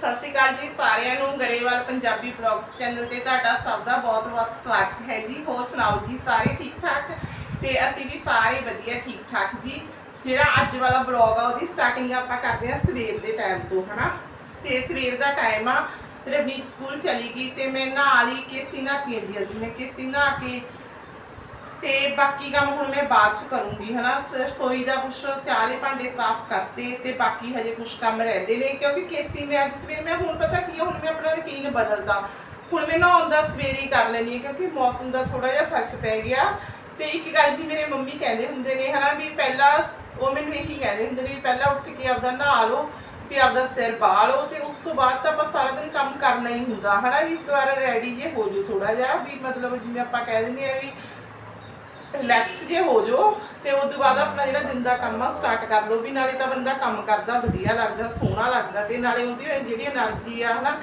ਸਤਿ ਸ਼੍ਰੀ ਅਕਾਲ ਜੀ ਸਾਰਿਆਂ ਨੂੰ, ਗਰੇਵਾਲ ਪੰਜਾਬੀ ਬਲੌਗਸ ਚੈਨਲ ਤੇ ਤੁਹਾਡਾ ਸਭ ਦਾ ਬਹੁਤ-ਬਹੁਤ ਸਵਾਗਤ ਹੈ ਜੀ। ਹੋਰ ਸੁਣਾਓ ਜੀ, ਸਾਰੇ ਠੀਕ ਠਾਕ? ਤੇ ਅਸੀਂ ਵੀ ਸਾਰੇ ਵਧੀਆ, ਠੀਕ ਠਾਕ ਜੀ। ਜਿਹੜਾ ਅੱਜ ਵਾਲਾ ਬਲੌਗ ਆ, ਉਹਦੀ ਸਟਾਰਟਿੰਗ ਆਪਾਂ ਕਰਦੇ ਆ ਸਵੇਰ ਦੇ ਟਾਈਮ ਤੋਂ, ਹਨਾ? ਤੇ ਸਵੇਰ ਦਾ ਟਾਈਮ ਆ, ਰਵਨੀਤ ਸਕੂਲ ਚਲੀ ਗਈ ਤੇ ਮੈਂ ਨਹਾ ਲਈ ਕੇਸੀ ਨਹਾਤੀ ਜੀ ਅੱਜ ਮੈਂ ਕੇਸੀ ਨਹਾ ਕੇ ਤੇ ਬਾਕੀ ਕੰਮ ਹੁਣ ਮੈਂ ਬਾਅਦ ਚ ਕਰੂੰਗੀ ਹਨਾ? ਸ- ਰਸੋਈ ਦਾ ਕੁਛ ਚਾਲੇ ਭਾਂਡੇ ਸਾਫ਼ ਕਰਤੇ ਤੇ ਬਾਕੀ ਹਜੇ ਕੁਛ ਕੰਮ ਰਹਿੰਦੇ ਨੇ ਕਿਉਂਕਿ ਕੇਸੀ ਮੈਂ ਅੱਜ ਸਵੇਰ ਮੈਂ ਹੁਣ ਪਤਾ ਕੀ ਆ, ਹੁਣ ਮੈਂ ਆਪਣਾ ਰੁਟੀਨ ਬਦਲਦਾ। ਹੁਣ ਮੈਂ ਨਹਾਉਣ ਦਾ ਸਵੇਰੇ ਹੀ ਕਰ ਲੈਣੀ ਹੈ ਕਿਉਂਕਿ ਮੌਸਮ ਦਾ ਥੋੜਾ ਜਿਹਾ ਫ਼ਰਕ ਪੈ ਗਿਆ। ਤੇ ਇੱਕ ਗੱਲ ਜੀ ਮੇਰੇ ਮੰਮੀ ਕਹਿੰਦੇ ਹੁੰਦੇ ਨੇ ਹਨਾ ਵੀ ਪਹਿਲਾਂ ਉਹ ਮੈਨੂੰ ਇਹੀ ਕਹਿੰਦੇ ਹੁੰਦੇ ਨੇ ਵੀ ਪਹਿਲਾਂ ਉੱਠ ਕੇ ਆਪਦਾ ਨਹਾ ਲਓ ਤੇ ਆਪਦਾ ਸਿਰ ਬਾਹ ਲਓ ਤੇ ਉਸ ਤੋਂ ਬਾਅਦ ਤਾਂ ਆਪਾਂ ਸਾਰਾ ਦਿਨ ਕੰਮ ਕਰਨਾ ਹੀ ਹੁੰਦਾ ਹਨਾ ਵੀ ਇੱਕ ਵਾਰ ਰੈਡੀ ਜੇ ਹੋ ਜਾਓ ਥੋੜਾ ਜਿਹਾ ਵੀ ਮਤਲਬ ਜਿਵੇਂ ਆਪਾਂ ਕਹਿ ਦਿੰਦੇ ਆ ਵੀ ਰਿਲੈਕਸ ਜੇ ਹੋ ਜਾਓ ਤੇ ਉਸ ਤੋਂ ਬਾਅਦ ਆਪਣਾ ਜਿਹੜਾ ਦਿਨ ਦਾ ਕੰਮ ਆ ਸਟਾਰਟ ਕਰ ਲਓ ਵੀ ਨਾਲੇ ਤਾਂ ਬੰਦਾ ਕੰਮ ਕਰਦਾ, ਵਧੀਆ ਲੱਗਦਾ, ਸੋਹਣਾ ਲੱਗਦਾ ਤੇ ਨਾਲੇ ਉਹਦੀ ਜਿਹੜੀ એનર્ਜੀ ਆ, ਹਨਾ,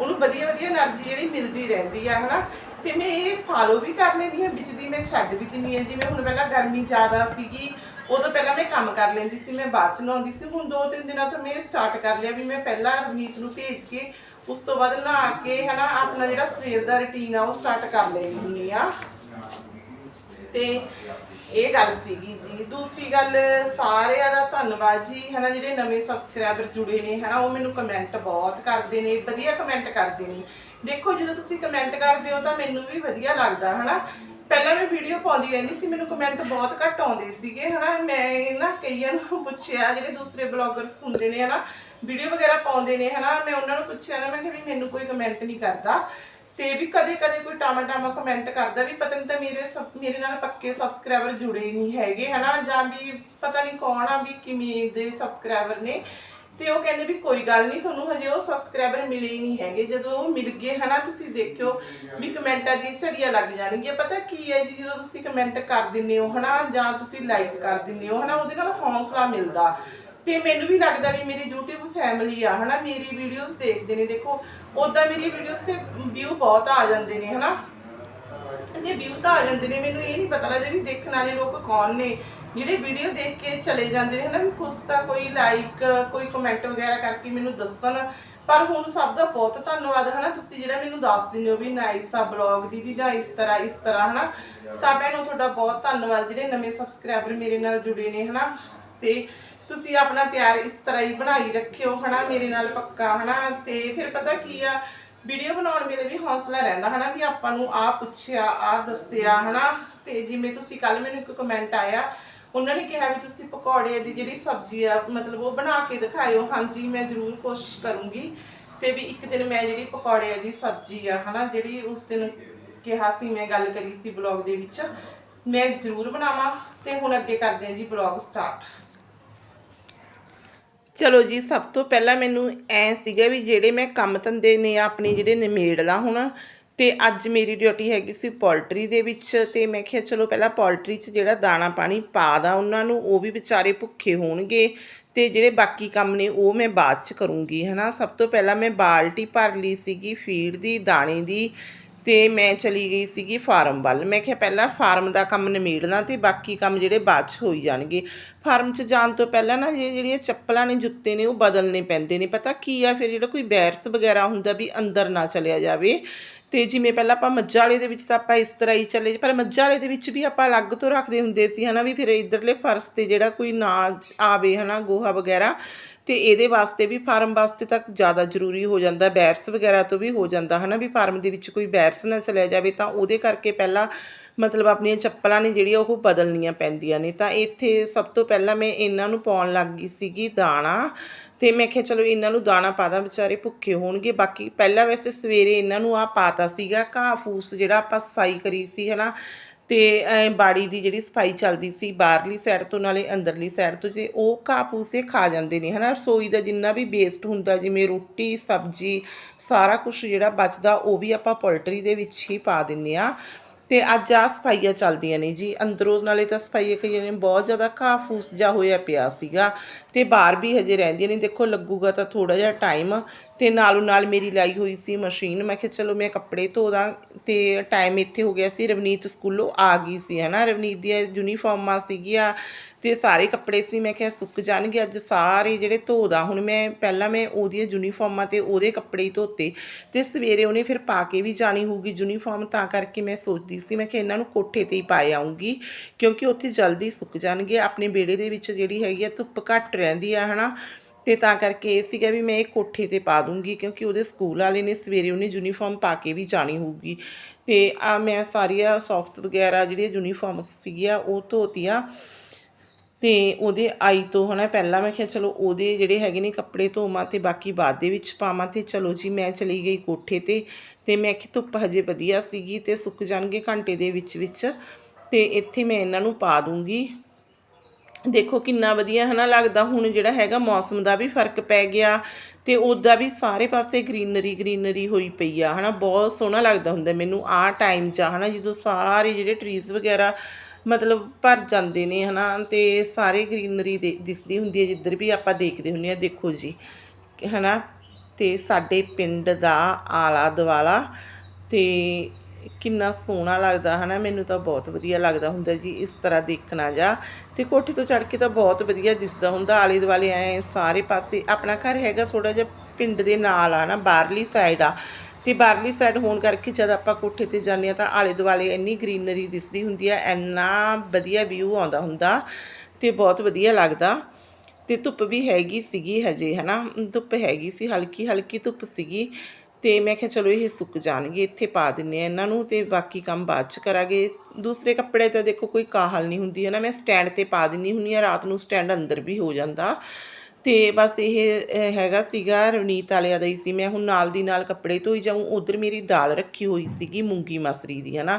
ਉਹਨੂੰ ਵਧੀਆ ਵਧੀਆ એનર્ਜੀ ਜਿਹੜੀ ਮਿਲਦੀ ਰਹਿੰਦੀ ਆ, ਹਨਾ। ਤੇ ਮੈਂ ਇਹ ਫਾਲੋ ਵੀ ਕਰ ਲੈਂਦੀ ਹਾਂ ਵਿੱਚ ਦੀ ਮੈਂ ਛੱਡ ਵੀ ਦਿੰਦੀ ਹਾਂ ਜਿਵੇਂ ਹੁਣ ਪਹਿਲਾਂ ਗਰਮੀ ਜ਼ਿਆਦਾ ਸੀਗੀ, ਉਦੋਂ ਪਹਿਲਾਂ ਮੈਂ ਕੰਮ ਕਰ ਲੈਂਦੀ ਸੀ, ਮੈਂ ਬਾਅਦ ਚ ਲਾਉਂਦੀ ਸੀ, ਹੁਣ ਦੋ ਤਿੰਨ ਦਿਨਾਂ ਤੋਂ ਮੈਂ ਸਟਾਰਟ ਕਰ ਲਿਆ ਵੀ ਮੈਂ ਪਹਿਲਾਂ ਰਵਨੀਤ ਨੂੰ ਭੇਜ ਕੇ, ਉਸ ਤੋਂ ਬਾਅਦ ਨਹਾ ਕੇ, ਹਨਾ, ਆਪਣਾ ਜਿਹੜਾ ਸਵੇਰ ਦਾ ਰੁਟੀਨ ਆ, ਉਹ ਸਟਾਰਟ ਕਰ ਲੈਂਦੀ ਹੁੰਦੀ ਆ। ਤੇ ਇਹ ਗੱਲ ਸੀਗੀ ਜੀ। ਦੂਸਰੀ ਗੱਲ, ਸਾਰਿਆਂ ਦਾ ਧੰਨਵਾਦ ਜੀ। ਹਨਾ, ਜਿਹੜੇ ਨਵੇਂ ਸਬਸਕ੍ਰਾਈਬਰ ਜੁੜੇ ਨੇ, ਹਨਾ, ਉਹ ਮੈਨੂੰ ਕਮੈਂਟ ਬਹੁਤ ਕਰਦੇ ਨੇ, ਵਧੀਆ ਕਮੈਂਟ ਕਰਦੇ ਨੇ। ਦੇਖੋ, ਜਦੋਂ ਤੁਸੀਂ ਕਮੈਂਟ ਕਰਦੇ ਹੋ ਤਾਂ ਮੈਨੂੰ ਵੀ ਵਧੀਆ ਲੱਗਦਾ, ਹਨਾ। ਪਹਿਲਾਂ ਮੈਂ ਵੀਡੀਓ ਪਾਉਂਦੀ ਰਹਿੰਦੀ ਸੀ, ਮੈਨੂੰ ਕਮੈਂਟ ਬਹੁਤ ਘੱਟ ਆਉਂਦੇ ਸੀਗੇ, ਹਨਾ। ਮੈਂ ਨਾ ਕਈਆਂ ਨੂੰ ਪੁੱਛਿਆ, ਜਿਹੜੇ ਦੂਸਰੇ ਬਲੌਗਰਸ ਹੁੰਦੇ ਨੇ, ਹਨਾ ਵੀਡੀਓ ਵਗੈਰਾ ਪਾਉਂਦੇ ਨੇ, ਹਨਾ। ਮੈਂ ਉਹਨਾਂ ਨੂੰ ਪੁੱਛਿਆ ਨਾ, ਮੈਂ ਕਿਹਾ ਵੀ ਮੈਨੂੰ ਕੋਈ ਕਮੈਂਟ ਨਹੀਂ ਕਰਦਾ। ਤੇ ਵੀ ਕਦੇ ਕਦੇ ਕੋਈ ਟਾਮਾ ਟਾਮਾ ਕਮੈਂਟ ਕਰਦਾ ਵੀ ਪਤਾ ਨਹੀਂ ਤਾਂ ਮੇਰੇ ਸਬ- ਮੇਰੇ ਨਾਲ ਪੱਕੇ ਸਬਸਕ੍ਰਾਈਬਰ ਜੁੜੇ ਨਹੀਂ ਹੈਗੇ, ਹਨਾ? ਜਾਂ ਵੀ ਪਤਾ ਨਹੀਂ ਕੌਣ ਆ ਵੀ ਕਿਵੇਂ ਦੇ ਸਬਸਕ੍ਰਾਈਬਰ ਨੇ। ਤੇ ਉਹ ਕਹਿੰਦੇ ਵੀ ਕੋਈ ਗੱਲ ਨਹੀਂ ਤੁਹਾਨੂੰ ਹਜੇ ਉਹ ਸਬਸਕ੍ਰਾਈਬਰ ਮਿਲੇ ਹੀ ਨਹੀਂ ਹੈਗੇ। ਜਦੋਂ ਉਹ ਮਿਲ ਗਏ, ਹਨਾ, ਤੁਸੀਂ ਦੇਖਿਓ ਵੀ ਕਮੈਂਟਾਂ ਦੀ ਝੜੀਆਂ ਲੱਗ ਜਾਣਗੀਆਂ। ਪਤਾ ਕੀ ਹੈ ਜੀ, ਜਦੋਂ ਤੁਸੀਂ ਕਮੈਂਟ ਕਰ ਦਿੰਦੇ ਹੋ, ਹਨਾ, ਜਾਂ ਤੁਸੀਂ ਲਾਈਕ ਕਰ ਦਿੰਦੇ ਹੋ, ਹਨਾ, ਉਹਦੇ ਨਾਲ ਹੌਸਲਾ ਮਿਲਦਾ। ਤੇ ਮੈਨੂੰ ਵੀ ਲੱਗਦਾ ਵੀ ਮੇਰੀ YouTube ਫੈਮਿਲੀ ਆ, ਹਨਾ? ਮੇਰੀ ਵੀਡੀਓਜ਼ ਦੇਖਦੇ ਨੇ। ਦੇਖੋ ਉਦਾਂ ਮੇਰੀ ਵੀਡੀਓਜ਼ ਤੇ ਵਿਊ ਬਹੁਤ ਆ ਜਾਂਦੇ ਨੇ, ਹਨਾ? ਤੇ ਵਿਊ ਤਾਂ ਆ ਜਾਂਦੇ ਨੇ। ਮੈਨੂੰ ਇਹ ਨਹੀਂ ਪਤਾ ਲੱਗਦਾ ਵੀ ਦੇਖਣ ਵਾਲੇ ਲੋਕ ਕੌਣ ਨੇ। ਜਿਹੜੇ ਵੀਡੀਓ ਦੇਖ ਕੇ ਚਲੇ ਜਾਂਦੇ ਨੇ, ਹਨਾ? ਵੀ ਕੁਛ ਤਾਂ ਕੋਈ ਲਾਈਕ ਕੋਈ ਕਮੈਂਟ ਵਗੈਰਾ ਕਰਕੇ ਮੈਨੂੰ ਦੱਸਣ। ਪਰ ਹੁਣ ਸਭ ਦਾ ਬਹੁਤ ਧੰਨਵਾਦ, ਹਨਾ? ਤੁਸੀਂ ਜਿਹੜਾ ਮੈਨੂੰ ਦੱਸ ਦਿੰਦੇ ਹੋ ਵੀ ਨਾਈਸ ਆ ਬਲੌਗ ਦੀਦੀ ਜਾਂ ਇਸ ਤਰ੍ਹਾਂ ਇਸ ਤਰ੍ਹਾਂ, ਹਨਾ? ਤਾਂ ਭੈਣੋ, ਤੁਹਾਡਾ ਬਹੁਤ ਧੰਨਵਾਦ। ਜਿਹੜੇ ਨਵੇਂ ਸਬਸਕ੍ਰਾਈਬਰ ਮੇਰੇ ਨਾਲ ਜੁੜੇ ਨੇ, ਹਨਾ? ਤੇ ਤੁਸੀਂ ਆਪਣਾ ਪਿਆਰ ਇਸ ਤਰ੍ਹਾਂ ਹੀ ਬਣਾਈ ਰੱਖਿਓ, ਹਨਾ, ਮੇਰੇ ਨਾਲ ਪੱਕਾ, ਹਨਾ, ਤੇ ਫਿਰ ਪਤਾ ਕੀ ਆ, ਵੀਡੀਓ ਬਣਾਉਣ ਵੇਲੇ ਵੀ ਹੌਸਲਾ ਰਹਿੰਦਾ, ਹਨਾ, ਵੀ ਆਪਾਂ ਨੂੰ ਆਹ ਪੁੱਛਿਆ, ਆਹ ਦੱਸਿਆ, ਹਨਾ, ਤੇ ਜਿਵੇਂ ਤੁਸੀਂ ਕੱਲ ਮੈਨੂੰ ਇੱਕ ਕਮੈਂਟ ਆਇਆ, ਉਹਨਾਂ ਨੇ ਕਿਹਾ ਵੀ ਤੁਸੀਂ ਪਕੌੜੇ ਦੀ ਜਿਹੜੀ ਸਬਜ਼ੀ ਆ, ਮਤਲਬ ਉਹ ਬਣਾ ਕੇ ਦਿਖਾਇਓ, ਹਾਂਜੀ, ਮੈਂ ਜ਼ਰੂਰ ਕੋਸ਼ਿਸ਼ ਕਰੂੰਗੀ, ਤੇ ਵੀ ਇੱਕ ਦਿਨ ਮੈਂ ਜਿਹੜੀ ਪਕੌੜੇ ਦੀ ਸਬਜ਼ੀ ਆ, ਹਨਾ, ਜਿਹੜੀ ਉਸ ਦਿਨ ਕਿਹਾ ਸੀ, ਮੈਂ ਗੱਲ ਕਰੀ ਸੀ ਬਲੌਗ ਦੇ ਵਿੱਚ, ਮੈਂ ਜ਼ਰੂਰ ਬਣਾਵਾਂ, ਤੇ ਹੁਣ ਅੱਗੇ ਕਰਦੇ ਹਾਂ ਜੀ ਬਲੌਗ ਸਟਾਰਟ ਚਲੋ ਜੀ, ਸਭ ਤੋਂ ਪਹਿਲਾਂ ਮੈਨੂੰ ਐ ਸੀਗਾ ਵੀ ਜਿਹੜੇ ਮੈਂ ਕੰਮ ਧੰਦੇ ਨੇ ਆਪਣੇ ਜਿਹੜੇ ਨਿਮੇੜ ਲਾ ਹੁਣ, ਤੇ ਅੱਜ ਮੇਰੀ ਡਿਊਟੀ ਹੈਗੀ ਸੀ ਪੋਲਟਰੀ ਦੇ ਵਿੱਚ, ਤੇ ਮੈਂ ਕਿਹਾ ਚਲੋ ਪਹਿਲਾਂ ਪੋਲਟਰੀ 'ਚ ਜਿਹੜਾ ਦਾਣਾ ਪਾਣੀ ਪਾ ਦਾਂ, ਉਹਨਾਂ ਨੂੰ ਉਹ ਵੀ ਵਿਚਾਰੇ ਭੁੱਖੇ ਹੋਣਗੇ, ਤੇ ਜਿਹੜੇ ਬਾਕੀ ਕੰਮ ਨੇ ਉਹ ਮੈਂ ਬਾਅਦ 'ਚ ਕਰੂੰਗੀ, ਹਨਾ। ਸਭ ਤੋਂ ਪਹਿਲਾਂ ਮੈਂ ਬਾਲਟੀ ਭਰ ਲਈ ਸੀਗੀ, ਫੀਡ ਦੀ, ਦਾਣੇ ਦੀ ਤੇ ਮੈਂ ਚਲੀ ਗਈ ਸੀਗੀ ਫਾਰਮ ਵੱਲ। ਮੈਂ ਕਿਹਾ ਪਹਿਲਾਂ ਫਾਰਮ ਦਾ ਕੰਮ ਨਿਮੇੜਨਾ ਤੇ ਬਾਕੀ ਕੰਮ ਜਿਹੜੇ ਬਾਅਦ 'ਚ ਹੋਈ ਜਾਣਗੇ। ਫਾਰਮ 'ਚ ਜਾਣ ਤੋਂ ਪਹਿਲਾਂ ਨਾ ਇਹ ਜਿਹੜੀਆਂ ਚੱਪਲਾਂ ਨੇ, ਜੁੱਤੇ ਨੇ, ਉਹ ਬਦਲਨੇ ਪੈਂਦੇ ਨੇ। ਪਤਾ ਕੀ ਆ, ਫਿਰ ਜਿਹੜਾ ਕੋਈ ਬੈਰਸ ਵਗੈਰਾ ਹੁੰਦਾ ਵੀ ਅੰਦਰ ਨਾ ਚਲਿਆ ਜਾਵੇ। ਤੇ ਜਿਵੇਂ ਪਹਿਲਾਂ ਆਪਾਂ ਮੱਝਾਂ ਵਾਲੇ ਦੇ ਵਿੱਚ ਤਾਂ ਆਪਾਂ ਇਸ ਤਰ੍ਹਾਂ ਹੀ ਚੱਲੇ, ਪਰ ਮੱਝਾਂ ਵਾਲੇ ਦੇ ਵਿੱਚ ਵੀ ਆਪਾਂ ਅਲੱਗ ਤੋਂ ਰੱਖਦੇ ਹੁੰਦੇ ਸੀ ਹਨਾ ਵੀ ਫਿਰ ਇਧਰਲੇ ਫਰਸ਼ ਤੇ ਜਿਹੜਾ ਕੋਈ ਨਾ ਆਵੇ ਹਨਾ, ਗੋਹਾ ਵਗੈਰਾ ਤੇ ਇਹਦੇ ਵਾਸਤੇ ਵੀ ਫਾਰਮ ਵਾਸਤੇ ਤਾਂ ਜ਼ਿਆਦਾ ਜ਼ਰੂਰੀ ਹੋ ਜਾਂਦਾ, ਬੈਰਸ ਵਗੈਰਾ ਤੋਂ ਵੀ ਹੋ ਜਾਂਦਾ, ਹਨਾ ਵੀ ਫਾਰਮ ਦੇ ਵਿੱਚ ਕੋਈ ਬੈਰਸ ਨਾ ਚਲਿਆ ਜਾਵੇ ਤਾਂ ਉਹਦੇ ਕਰਕੇ ਪਹਿਲਾਂ ਮਤਲਬ ਆਪਣੀਆਂ ਚੱਪਲਾਂ ਨੇ ਜਿਹੜੀਆਂ ਉਹ ਬਦਲਣੀਆਂ ਪੈਂਦੀਆਂ ਨੇ। ਤਾਂ ਇੱਥੇ ਸਭ ਤੋਂ ਪਹਿਲਾਂ ਮੈਂ ਇਹਨਾਂ ਨੂੰ ਪਾਉਣ ਲੱਗ ਗਈ ਸੀਗੀ ਦਾਣਾ ਤੇ ਮੈਂ ਕਿਹਾ ਚਲੋ ਇਹਨਾਂ ਨੂੰ ਦਾਣਾ ਪਾਦਾ ਵਿਚਾਰੇ ਭੁੱਖੇ ਹੋਣਗੇ। ਬਾਕੀ ਪਹਿਲਾਂ ਵੈਸੇ ਸਵੇਰੇ ਇਹਨਾਂ ਨੂੰ ਆ ਪਾਤਾ ਸੀਗਾ ਘਾਹ ਫੂਸ ਜਿਹੜਾ ਆਪਾਂ ਸਫ਼ਾਈ ਕਰੀ ਸੀ, ਹਨਾ ਤੇ ਬਾੜੀ ਦੀ ਜਿਹੜੀ ਸਫ਼ਾਈ ਚੱਲਦੀ ਸੀ, ਬਾਹਰਲੀ ਸਾਈਡ ਤੋਂ ਨਾਲੇ ਅੰਦਰਲੀ ਸਾਈਡ ਤੋਂ, ਜੇ ਉਹ ਘਾਹ ਪੂਸੇ ਖਾ ਜਾਂਦੇ ਨੇ, ਹਨਾ? ਰਸੋਈ ਦਾ ਜਿੰਨਾ ਵੀ ਵੇਸਟ ਹੁੰਦਾ, ਜਿਵੇਂ ਰੋਟੀ, ਸਬਜ਼ੀ, ਸਾਰਾ ਕੁਝ ਜਿਹੜਾ ਬਚਦਾ, ਉਹ ਵੀ ਆਪਾਂ ਪੋਲਟਰੀ ਦੇ ਵਿੱਚ ਹੀ ਪਾ ਦਿੰਨੇ ਆ। ਤੇ ਅੱਜ ਆ ਸਫਾਈਆਂ ਚੱਲਦੀਆਂ ਨੇ ਜੀ। ਅੰਦਰੋਂ ਨਾਲੇ ਤਾਂ ਸਫਾਈਆਂ ਕਈਆਂ ਨੇ ਬਹੁਤ ਜ਼ਿਆਦਾ ਘਾਹ ਫੂਸ ਜਾ ਹੋਇਆ ਪਿਆ ਸੀਗਾ ਤੇ ਬਾਹਰ ਵੀ ਹਜੇ ਰਹਿੰਦੀਆਂ ਨੇ। ਦੇਖੋ, ਲੱਗੂਗਾ ਤਾਂ ਥੋੜਾ ਜਿਹਾ ਟਾਈਮ ਤੇ ਨਾਲੋਂ ਨਾਲ ਮੇਰੀ ਲਾਈ ਹੋਈ ਸੀ ਮਸ਼ੀਨ। ਮੈਂ ਕਿਹਾ, ਚਲੋ, ਮੈਂ ਕੱਪੜੇ ਧੋ ਦਾਂ ਤੇ ਟਾਈਮ ਇੱਥੇ ਹੋ ਗਿਆ ਸੀ। ਰਵਨੀਤ ਸਕੂਲੋਂ ਆ ਗਈ ਸੀ ਹਨਾ ਰਵਨੀਤ ਦੀਆਂ ਯੂਨੀਫਾਰਮਾਂ ਸੀਗੀਆਂ। ਤੇ ਸਾਰੇ ਕੱਪੜੇ ਸੀ ਮੈਂ ਕਿਹਾ ਸੁੱਕ ਜਾਣਗੇ, ਅੱਜ ਸਾਰੇ ਜਿਹੜੇ ਧੋਦਾ, ਹੁਣ ਮੈਂ ਪਹਿਲਾਂ ਮੈਂ ਉਹਦੀਆਂ ਯੂਨੀਫਾਰਮਾਂ ਤੇ ਉਹਦੇ ਕੱਪੜੇ ਹੀ ਧੋਤੇ ਤੇ ਸਵੇਰੇ ਉਹਨੇ ਫਿਰ ਪਾ ਕੇ ਵੀ ਜਾਣੀ ਹੋਊਗੀ ਯੂਨੀਫਾਰਮ ਤਾਂ ਕਰਕੇ ਮੈਂ ਸੋਚਦੀ ਸੀ, ਮੈਂ ਕਿ ਇਹਨਾਂ ਨੂੰ ਕੋਠੇ ਤੇ ਹੀ ਪਾਏ ਆਉਂਗੀ ਕਿਉਂਕਿ ਉੱਥੇ ਜਲਦੀ ਸੁੱਕ ਜਾਣਗੇ, ਆਪਣੇ ਬੇੜੇ ਦੇ ਵਿੱਚ ਜਿਹੜੀ ਹੈਗੀ ਆ ਧੁੱਪ ਘੱਟ ਰਹਿੰਦੀ ਆ, ਹਨਾ, ਤੇ ਤਾਂ ਕਰਕੇ ਇਹ ਸੀਗਾ ਵੀ ਮੈਂ ਇਹ ਕੋਠੇ ਤੇ ਪਾ ਦੂੰਗੀ, ਕਿਉਂਕਿ ਉਹਦੇ ਸਕੂਲ ਵਾਲੇ ਨੇ ਸਵੇਰੇ ਉਹਨੇ ਯੂਨੀਫਾਰਮ ਪਾ ਕੇ ਵੀ ਜਾਣੀ ਹੋਊਗੀ, ਤੇ ਆ ਮੈਂ ਸਾਰੀਆਂ ਸੌਕਸ ਵਗੈਰਾ ਜਿਹੜੀਆਂ ਯੂਨੀਫਾਰਮ ਸੀਗੀਆਂ ਉਹ ਧੋਤੀਆਂ ਤੇ ਉਹਦੇ ਆਈ ਤੋਂ ਹਨਾ ਪਹਿਲਾਂ ਮੈਂ ਕਿਹਾ ਚਲੋ ਉਹਦੇ ਜਿਹੜੇ ਹੈਗੇ ਨੇ ਕੱਪੜੇ ਧੋਵਾਂ ਤੇ ਬਾਕੀ ਬਾਅਦ ਦੇ ਵਿੱਚ ਪਾਵਾਂ ਤੇ ਚਲੋ ਜੀ ਮੈਂ ਚਲੀ ਗਈ ਕੋਠੇ ਤੇ ਤੇ ਮੈਂ ਕਿ ਧੁੱਪ ਹਜੇ ਵਧੀਆ ਸੀਗੀ ਤੇ ਸੁੱਕ ਜਾਣਗੇ ਘੰਟੇ ਦੇ ਵਿੱਚ ਵਿੱਚ ਤੇ ਇੱਥੇ ਮੈਂ ਇਹਨਾਂ ਨੂੰ ਪਾ ਦੂੰਗੀ। ਦੇਖੋ ਕਿੰਨਾ ਵਧੀਆ ਹਨਾ ਲੱਗਦਾ, ਹੁਣ ਜਿਹੜਾ ਹੈਗਾ ਮੌਸਮ ਦਾ ਵੀ ਫ਼ਰਕ ਪੈ ਗਿਆ ਤੇ ਉਹਦਾ ਵੀ ਸਾਰੇ ਪਾਸੇ ਗ੍ਰੀਨਰੀ ਗ੍ਰੀਨਰੀ ਹੋਈ ਪਈ ਆ ਹਨਾ, ਬਹੁਤ ਸੋਹਣਾ ਲੱਗਦਾ ਹੁੰਦਾ ਮੈਨੂੰ ਆਹ ਟਾਈਮ 'ਚ ਹਨਾ, ਜਦੋਂ ਸਾਰੇ ਜਿਹੜੇ ਟਰੀਜ਼ ਵਗੈਰਾ ਮਤਲਬ ਭਰ ਜਾਂਦੇ ਨੇ, ਹਨਾ? ਤੇ ਸਾਰੇ ਗ੍ਰੀਨਰੀ ਦਿਸਦੀ ਹੁੰਦੀ ਹੈ, ਜਿੱਧਰ ਵੀ ਆਪਾਂ ਦੇਖਦੇ ਹੁੰਦੇ ਆ ਦੇਖੋ ਜੀ ਕਿ ਹਨਾ? ਤੇ ਸਾਡੇ ਪਿੰਡ ਦਾ ਆਲਾ ਦੁਆਲਾ ਤੇ ਕਿੰਨਾ ਸੋਹਣਾ ਲੱਗਦਾ, ਹਨਾ? ਮੈਨੂੰ ਤਾਂ ਬਹੁਤ ਵਧੀਆ ਲੱਗਦਾ ਹੁੰਦਾ ਜੀ, ਇਸ ਤਰ੍ਹਾਂ ਦੇਖਣਾ ਜਾ। ਤੇ ਕੋਠੇ ਤੋਂ ਚੜ੍ਹ ਕੇ ਤਾਂ ਬਹੁਤ ਵਧੀਆ ਦਿਸਦਾ ਹੁੰਦਾ ਆਲੇ ਦੁਆਲੇ ਐ ਸਾਰੇ ਪਾਸੇ। ਆਪਣਾ ਘਰ ਹੈਗਾ ਥੋੜਾ ਜਿਹਾ ਪਿੰਡ ਦੇ ਨਾਲ ਆ ਨਾ ਬਾਹਰਲੀ ਸਾਈਡ ਆ। ਤੇ ਬਾਹਰਲੀ ਸਾਈਡ ਹੋਣ ਕਰਕੇ ਜਦ ਆਪਾਂ ਕੋਠੇ ਤੇ ਜਾਂਦੇ ਆ ਤਾਂ ਆਲੇ ਦੁਆਲੇ ਇੰਨੀ ਗ੍ਰੀਨਰੀ ਦਿਸਦੀ ਹੁੰਦੀ ਆ ਇੰਨਾ ਵਧੀਆ ਵਿਊ ਆਉਂਦਾ ਹੁੰਦਾ ਤੇ ਬਹੁਤ ਵਧੀਆ ਲੱਗਦਾ। ਤੇ ਧੁੱਪ ਵੀ ਹੈਗੀ ਸੀਗੀ ਹਜੇ, ਹਨਾ? ਧੁੱਪ ਹੈਗੀ ਸੀ ਹਲਕੀ ਹਲਕੀ ਧੁੱਪ ਸੀਗੀ ਤੇ ਮੈਂ ਕਿਹਾ ਚਲੋ ਇਹ ਸੁੱਕ ਜਾਣਗੇ, ਇੱਥੇ ਪਾ ਦਿੰਨੇ ਆ ਇਹਨਾਂ ਨੂੰ ਤੇ ਬਾਕੀ ਕੰਮ ਬਾਅਦ ਚ ਕਰਾਂਗੇ। ਦੂਸਰੇ ਕੱਪੜੇ ਤਾਂ ਦੇਖੋ ਕੋਈ ਕਾਹਲ ਨਹੀਂ ਹੁੰਦੀ ਹੈ ਨਾ ਮੈਂ ਸਟੈਂਡ ਤੇ ਪਾ ਦਿੰਨੀ ਹੁੰਨੀ ਆ, ਰਾਤ ਨੂੰ ਸਟੈਂਡ ਅੰਦਰ ਵੀ ਹੋ ਜਾਂਦਾ। ਤੇ ਬਸ ਇਹ ਹੈਗਾ ਸੀਗਾ ਰਵਨੀਤ ਵਾਲਿਆਂ ਦਾ ਹੀ ਸੀ। ਮੈਂ ਹੁਣ ਨਾਲ ਦੀ ਨਾਲ ਕੱਪੜੇ ਧੋਈ ਜਾਊਂ, ਉਧਰ ਮੇਰੀ ਦਾਲ ਰੱਖੀ ਹੋਈ ਸੀਗੀ ਮੂੰਗੀ ਮਸਰੀ ਦੀ, ਹਨਾ?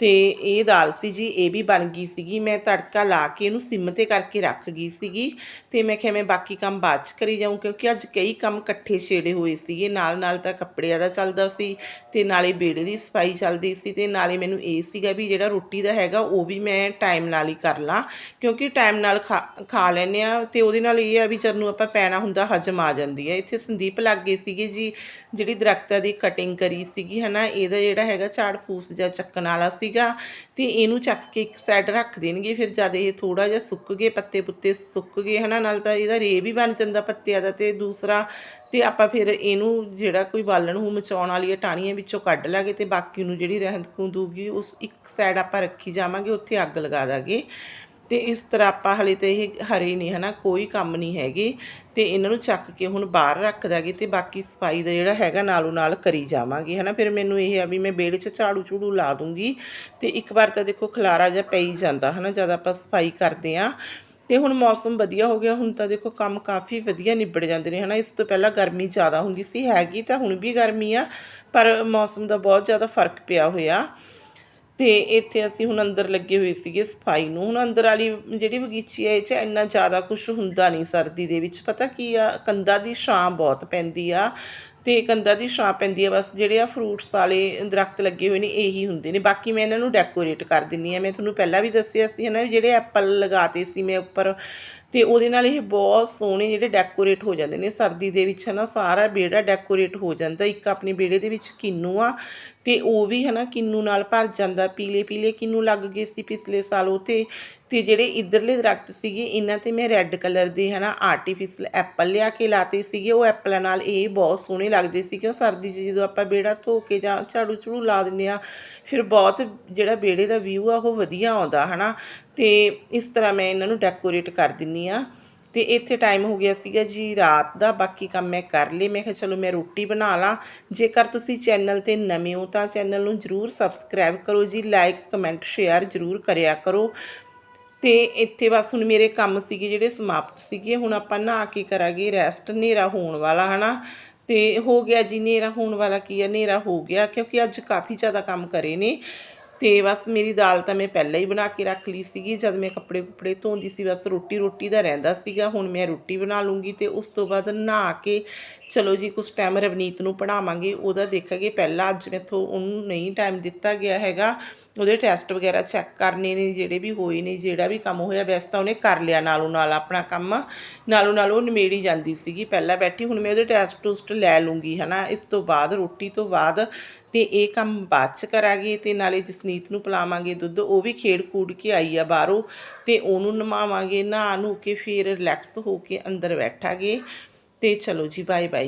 ਤੇ ਇਹ ਦਾਲ ਸੀ ਜੀ, ਇਹ ਵੀ ਬਣ ਗਈ ਸੀਗੀ। ਮੈਂ ਤੜਕਾ ਲਾ ਕੇ ਇਹਨੂੰ ਸਿਮ ਤੇ ਕਰਕੇ ਰੱਖ ਗਈ ਸੀਗੀ ਤੇ ਮੈਂ ਕਿਹਾ ਮੈਂ ਬਾਕੀ ਕੰਮ ਬਾਅਦ ਚ ਕਰੀ ਜਾਊਂ ਕਿਉਂਕਿ ਅੱਜ ਕਈ ਕੰਮ ਇਕੱਠੇ ਛੇੜੇ ਹੋਏ ਸੀਗੇ। ਨਾਲ ਨਾਲ ਤਾਂ ਕੱਪੜਿਆਂ ਦਾ ਚੱਲਦਾ ਸੀ ਤੇ ਨਾਲੇ ਬੇੜੇ ਦੀ ਸਫ਼ਾਈ ਚੱਲਦੀ ਸੀ ਤੇ ਨਾਲੇ ਮੈਨੂੰ ਇਹ ਸੀਗਾ ਵੀ ਜਿਹੜਾ ਰੋਟੀ ਦਾ ਹੈਗਾ ਉਹ ਵੀ ਮੈਂ ਟਾਈਮ ਨਾਲ ਹੀ ਕਰ ਲਾਂ ਕਿਉਂਕਿ ਟਾਈਮ ਨਾਲ ਖਾ ਖਾ ਲੈਂਦੇ ਆ ਤੇ ਉਹਦੇ ਨਾਲ ਇਹ ਆ ਵੀ ਜਦ ਨੂੰ ਆਪਾਂ ਪੈਣਾ ਹੁੰਦਾ ਹਜਮ ਆ ਜਾਂਦੀ ਹੈ। ਇੱਥੇ ਸੰਦੀਪ ਲੱਗ ਗਏ ਸੀਗੇ ਜੀ, ਜਿਹੜੀ ਦਰਖਤਾਂ ਦੀ ਕਟਿੰਗ ਕਰੀ ਸੀਗੀ ਹਨਾ, ਇਹਦਾ ਜਿਹੜਾ ਹੈਗਾ ਝਾੜ ਫੂਸ ਜਾਂ ਚੱਕਣ ਵਾਲਾ ਸੀ ਸੀਗਾ ਤੇ ਇਹਨੂੰ ਚੱਕ ਕੇ ਇੱਕ ਸਾਈਡ ਰੱਖ ਦੇਣਗੇ, ਫਿਰ ਜਦ ਇਹ ਥੋੜਾ ਜਿਹਾ ਸੁੱਕ ਗਏ, ਪੱਤੇ ਪੁੱਤੇ ਸੁੱਕ ਗਏ ਹਨਾ, ਨਾਲ ਤਾਂ ਇਹਦਾ ਰੇ ਵੀ ਬਣ ਜਾਂਦਾ ਪੱਤਿਆਂ ਦਾ ਤੇ ਦੂਸਰਾ ਤੇ ਆਪਾਂ ਫਿਰ ਇਹਨੂੰ ਜਿਹੜਾ ਕੋਈ ਬਾਲਣ ਨੂੰ ਮਚਾਉਣ ਵਾਲੀ ਟਾਹਣੀਆਂ ਵਿੱਚੋਂ ਕੱਢ ਲਾਂਗੇ ਤੇ ਬਾਕੀ ਨੂੰ ਜਿਹੜੀ ਰਹਿੰਦ ਖੂੰਦੂਗੀ ਉਸ ਇੱਕ ਸਾਈਡ ਆਪਾਂ ਰੱਖੀ ਜਾਵਾਂਗੇ, ਉੱਥੇ ਅੱਗ ਲਗਾ ਦਾਂਗੇ। ਤੇ ਇਸ ਤਰ੍ਹਾਂ ਆਪਾਂ ਹਲੇ ਤੇ ਇਹ ਹਰੇ ਨਹੀਂ, ਹਨਾ, ਕੋਈ ਕੰਮ ਨਹੀਂ ਹੈਗੇ। ਤੇ ਇਹਨਾਂ ਨੂੰ ਚੱਕ ਕੇ ਹੁਣ ਬਾਹਰ ਰੱਖ ਦਾਂਗੇ ਤੇ ਬਾਕੀ ਸਫ਼ਾਈ ਦਾ ਜਿਹੜਾ ਹੈਗਾ ਨਾਲੋਂ ਨਾਲ ਕਰੀ ਜਾਵਾਂਗੇ, ਹਨਾ। ਫਿਰ ਮੈਨੂੰ ਇਹ ਆ ਵੀ ਮੈਂ ਵਿਹੜੇ 'ਚ ਝਾੜੂ ਝੂੜੂ ਲਾ ਦੂੰਗੀ ਤੇ ਇੱਕ ਵਾਰ ਤਾਂ ਦੇਖੋ ਖਲਾਰਾ ਜਿਹਾ ਪਈ ਜਾਂਦਾ, ਹਨਾ, ਜਦ ਆਪਾਂ ਸਫ਼ਾਈ ਕਰਦੇ ਆ। ਤੇ ਹੁਣ ਮੌਸਮ ਵਧੀਆ ਹੋ ਗਿਆ, ਹੁਣ ਤਾਂ ਦੇਖੋ ਕੰਮ ਕਾਫੀ ਵਧੀਆ ਨਿਬੜ ਜਾਂਦੇ ਨੇ, ਹਨਾ। ਇਸ ਤੋਂ ਪਹਿਲਾਂ ਗਰਮੀ ਜ਼ਿਆਦਾ ਹੁੰਦੀ ਸੀ, ਹੈਗੀ ਤਾਂ ਹੁਣ ਵੀ ਗਰਮੀ ਆ, ਪਰ ਮੌਸਮ ਦਾ ਬਹੁਤ ਜ਼ਿਆਦਾ ਫ਼ਰਕ ਪਿਆ ਹੋਇਆ। ਤੇ ਇੱਥੇ ਅਸੀਂ ਹੁਣ ਅੰਦਰ ਲੱਗੇ ਹੋਏ ਸੀਗੇ ਸਫ਼ਾਈ ਨੂੰ। ਹੁਣ ਅੰਦਰ ਵਾਲੀ ਜਿਹੜੀ ਬਗੀਚੀ ਹੈ, ਇਹ 'ਚ ਇੰਨਾ ਜ਼ਿਆਦਾ ਕੁਝ ਹੁੰਦਾ ਨਹੀਂ ਸਰਦੀ ਦੇ ਵਿੱਚ। ਪਤਾ ਕੀ ਆ ਕੰਧਾਂ ਦੀ ਛਾਂ ਬਹੁਤ ਪੈਂਦੀ ਆ ਤੇ ਕੰਧਾਂ ਦੀ ਛਾਂ ਪੈਂਦੀ ਆ, ਬਸ ਜਿਹੜੇ ਆ ਫਰੂਟਸ ਵਾਲੇ ਦਰਖਤ ਲੱਗੇ ਹੋਏ ਨੇ, ਇਹੀ ਹੁੰਦੇ ਨੇ। ਬਾਕੀ ਮੈਂ ਇਹਨਾਂ ਨੂੰ ਡੈਕੋਰੇਟ ਕਰ ਦਿੰਨੀ ਆ। ਮੈਂ ਤੁਹਾਨੂੰ ਪਹਿਲਾਂ ਵੀ ਦੱਸਿਆ ਸੀ ਹਨਾ ਵੀ ਜਿਹੜੇ ਐਪਲ ਲਗਾਤੇ ਸੀ ਮੈਂ ਉੱਪਰ ਤੇ ਉਹਦੇ ਨਾਲ ਇਹ ਬਹੁਤ ਸੋਹਣੇ ਜਿਹੜੇ ਡੈਕੋਰੇਟ ਹੋ ਜਾਂਦੇ ਨੇ। ਸਰਦੀ ਦੇ ਵਿੱਚ ਹਨਾ ਸਾਰਾ ਵਿਹੜਾ ਡੈਕੋਰੇਟ ਹੋ ਜਾਂਦਾ। ਇੱਕ ਆਪਣੇ ਵਿਹੜੇ ਦੇ ਵਿੱਚ ਕਿੰਨੂ ਆ ਤੇ ਉਹ ਵੀ ਹਨਾ ਕਿੰਨੂ ਨਾਲ ਭਰ ਜਾਂਦਾ। ਪੀਲੇ ਪੀਲੇ ਕਿੰਨੂ ਲੱਗ ਗਏ ਸੀ ਪਿਛਲੇ ਸਾਲ ਉਹ ਤੇ ਤੇ ਜਿਹੜੇ ਇਧਰਲੇ ਦਰਖਤ ਸੀਗੇ ਇਹਨਾਂ ਤੇ ਮੈਂ ਰੈੱਡ ਕਲਰ ਦੇ ਹਨਾ ਆਰਟੀਫੀਸ਼ਲ ਐਪਲ ਲਿਆ ਕੇ ਲਾਤੇ ਸੀਗੇ। ਉਹ ਐਪਲਾਂ ਨਾਲ ਇਹ ਬਹੁਤ ਸੋਹਣੇ ਲੱਗਦੇ ਸੀ ਕਿਉਂ? ਸਰਦੀ 'ਚ ਜਦੋਂ ਆਪਾਂ ਵਿਹੜਾ ਧੋ ਕੇ ਜਾਂ ਝਾੜੂ ਝੂੜੂ ਲਾ ਦਿੰਦੇ ਆ ਫਿਰ ਬਹੁਤ ਜਿਹੜਾ ਵਿਹੜੇ ਦਾ ਵਿਊ ਆ ਉਹ ਵਧੀਆ ਆਉਂਦਾ ਹਨਾ। ਤੇ ਇਸ ਤਰ੍ਹਾਂ ਮੈਂ ਇਹਨਾਂ ਨੂੰ ਡੈਕੋਰੇਟ ਕਰ ਦਿੰਨੀ ਆ। ਤੇ ਇੱਥੇ ਟਾਈਮ ਹੋ ਗਿਆ ਸੀਗਾ ਜੀ ਰਾਤ ਦਾ, ਬਾਕੀ ਕੰਮ ਮੈਂ ਕਰ ਲਏ। ਮੈਂ ਕਿਹਾ ਚਲੋ ਮੈਂ ਰੋਟੀ ਬਣਾ ਲਾਂ। ਜੇਕਰ ਤੁਸੀਂ ਚੈਨਲ ਤੇ ਨਵੇਂ ਹੋ ਤਾਂ ਚੈਨਲ ਨੂੰ ਜਰੂਰ ਸਬਸਕ੍ਰਾਈਬ ਕਰੋ ਜੀ। ਲਾਈਕ ਕਮੈਂਟ ਸ਼ੇਅਰ ਜਰੂਰ ਕਰਿਆ ਕਰੋ। ਤੇ ਇੱਥੇ ਬਸ ਹੁਣ ਮੇਰੇ ਕੰਮ ਸੀਗੇ ਜਿਹੜੇ ਸਮਾਪਤ ਸੀਗੇ। ਹੁਣ ਆਪਾਂ ਨਹਾ ਕੇ ਕਰਾਂਗੇ। ਰੈਸਟ ਹਨੇਰਾ ਹੋਣ ਵਾਲਾ, ਹਨਾ? ਤੇ ਹੋ ਗਿਆ ਜੀ। ਹਨੇਰਾ ਹੋਣ ਵਾਲਾ ਕੀ ਹੈ ਹਨੇਰਾ ਹੋ ਗਿਆ, ਕਿਉਂਕਿ ਅੱਜ ਕਾਫੀ ਜ਼ਿਆਦਾ ਕੰਮ ਕਰੇ ਨੇ। ਤੇ ਬਸ ਮੇਰੀ ਦਾਲ ਤਾਂ ਮੈਂ ਪਹਿਲਾਂ ਹੀ ਬਣਾ ਕੇ ਰੱਖ ਲਈ ਸੀਗੀ, ਜਦ ਮੈਂ ਕੱਪੜੇ ਕੁਪੜੇ ਧੋਂਦੀ ਸੀ ਬਸ ਰੋਟੀ ਰੋਟੀ ਦਾ ਰਹਿੰਦਾ ਸੀਗਾ, ਹੁਣ ਮੈਂ ਰੋਟੀ ਬਣਾ ਲੂੰਗੀ ਤੇ ਉਸ ਤੋਂ ਬਾਅਦ ਨਹਾ ਕੇ ਚਲੋ ਜੀ ਕੁਝ ਟਾਈਮ ਰਵਨੀਤ ਨੂੰ ਪੜਾਵਾਂਗੇ ਉਹਦਾ ਦੇਖਾਂਗੇ ਪਹਿਲਾਂ ਅੱਜ ਮੈਥੋਂ ਉਹਨੂੰ ਨਹੀਂ ਟਾਈਮ ਦਿੱਤਾ ਗਿਆ ਹੈਗਾ, ਉਹਦੇ ਟੈਸਟ ਵਗੈਰਾ ਚੈੱਕ ਕਰਨੇ ਨੇ, ਜਿਹੜੇ ਵੀ ਹੋਏ ਨੇ, ਜਿਹੜਾ ਵੀ ਕੰਮ ਹੋਇਆ ਵੈਸੇ ਤਾਂ ਉਹਨੇ ਕਰ ਲਿਆ ਨਾਲੋਂ ਨਾਲ ਆਪਣਾ ਕੰਮ, ਨਾਲੋਂ ਨਾਲ ਉਹ ਨਿਮੇੜੀ ਜਾਂਦੀ ਸੀਗੀ, ਪਹਿਲਾਂ ਬੈਠੀ, ਹੁਣ ਮੈਂ ਉਹਦੇ ਟੈਸਟ ਟੂਸਟ ਲੈ ਲੂੰਗੀ ਹਨਾ, ਇਸ ਤੋਂ ਬਾਅਦ, ਰੋਟੀ ਤੋਂ ਬਾਅਦ ਤੇ ਇਹ ਕੰਮ ਬਾਅਦ ਚ ਕਰਾਂਗੇ ਤੇ ਨਾਲੇ ਜਸਨੀਤ ਨੂੰ ਪਿਲਾਵਾਂਗੇ ਦੁੱਧ, ਉਹ ਵੀ ਖੇਡ ਕੂੜ ਕੇ ਆਈ ਆ ਬਾਹਰੋਂ ਤੇ ਉਹਨੂੰ ਨਵਾਵਾਂਗੇ ਨਹਾ ਨੂ ਕੇ ਫਿਰ ਰਿਲੈਕਸ ਹੋ ਕੇ ਅੰਦਰ ਬੈਠਾਂਗੇ ਤੇ ਚਲੋ ਜੀ ਬਾਏ ਬਾਏ